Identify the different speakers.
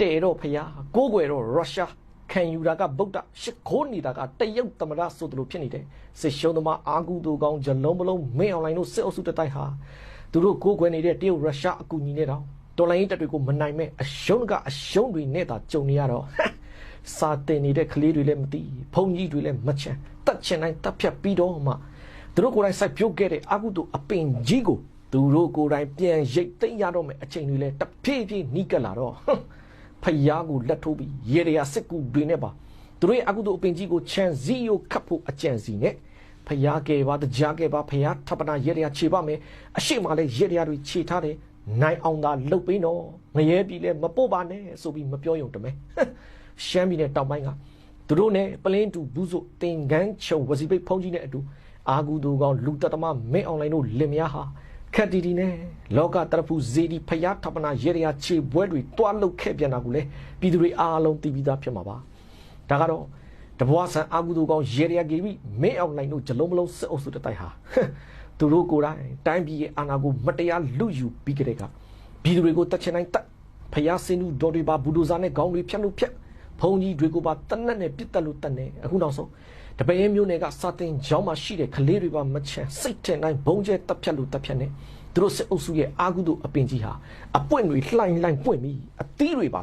Speaker 1: တဲတော့ဖျားကိုးကွယ်တော့ရုရှားခံယူတာကဗုဒ္ဓရှစ်ခိုးနေတာကတရုတ်သမရဆိုသလိုဖြစ်နေတယ်စစ်ရှုံးသမားအာဂုတူကောင်းဂျလုံးမလုံးမင်းအွန်လိုင်းတို့စစ်အုပ်စုတတိုက်ဟာသူတို့ကိုးကွယ်နေတဲ့တရုတ်ရုရှားအကူအညီနဲ့တော့တော်လိုင်းတပ်တွေကိုမနိုင်မဲ့အရှုံးကအရှုံးတွေနဲ့သာကြုံနေရတော့စာတင်နေတဲ့ကလေးတွေလည်းမသိဘုံကြီးတွေလည်းမချမ်းတတ်ချင်တိုင်းတတ်ဖြတ်ပြီးတော့မှသူတို့ကိုယ်တိုင်စိုက်ပြုတ်ခဲ့တဲ့အကုသို့အပင်ကြီးကိုသူတို့ကိုယ်တိုင်ပြန်ရိတ်သိမ်းရတော့မယ်အချိန်တွေလည်းတဖြည်းဖြည်းနီးကပ်လာတော့ ဖယားကိုလက်ထိုးပြီးရေရရာစစ်ကူတွေနဲ့ပါသူတို့ရဲ့အကုသို့အပင်ကြီးကိုခြံစည်းရိုးခတ်ဖို့အကြံစီနဲ့ဖယားကဲပါတရားကဲပါဖယားထပ်ပနာရေရရာခြေပါမယ်အရှိမလည်းရေရရာတွေခြေထားတယ်နိုင်အောင်သာလှုပ်ပေးတော့ငရဲပြီလဲမပို့ပါနဲ့ဆိုပြီးမပြောယုံတမဲရှမ်းပြည်နယ်တောင်ပိုင်းကသူတို့နဲ့ပလင်းတူဘူးဆိုတင်ကန်းချုံဝစီပိတ်ဖုံးကြီးနဲ့အတူအာဂူတူကောင်လူတက်သမားမင်းအွန်လိုင်းတို့လင်မယားဟာ ခက်တီတီနဲ့လောကတရဖူဇေဒီဖယားထပနာရေရယာခြေပွဲတွေတွားလုတ်ခဲ့ပြန်တာကိုလေပြည်သူတွေအားလုံးသိပြီးသားဖြစ်မှာပါဒါကတော့တဘွားဆန်အာဂူတူကောင်ရေရယာဂီဘီမင်းအွန်လိုင်းတို့ဂျလုံးမလုံးစစ်အုပ်စုတတိုက်ဟာသူတို့ကိုယ်တိုင်တိုင်းပြည်ရဲ့အာဏာကိုမတရားလူယူပြီးကြတဲ့ကပြည်သူတွေကိုတတ်ချင်တိုင်းတတ်ဖယားစင်းသူဒေါ်တွေပါဘူဒိုဇာနဲ့ခေါင်းတွေဖြတ်လို့ဖြတ် ဘုံကြီးတွေကိုပါတနက်နဲ့ပြစ်တက်လို့တက်နေအခုနောက်ဆုံးတပည့်မျိုးနယ်ကစာတင်ကျောင်းမှာရှိတဲ့ကလေးတွေပါမချမ်းစိတ်ထင်တိုင်းဘုံကျဲတက်ဖြတ်လို့တက်ဖြတ်နေသူတို့စစ်အုပ်စုရဲ့အာကုသို့အပင်ကြီးဟာအပွင့်တွေလှိုင်းလှိုင်းပွင့်ပြီးအသီးတွေပါ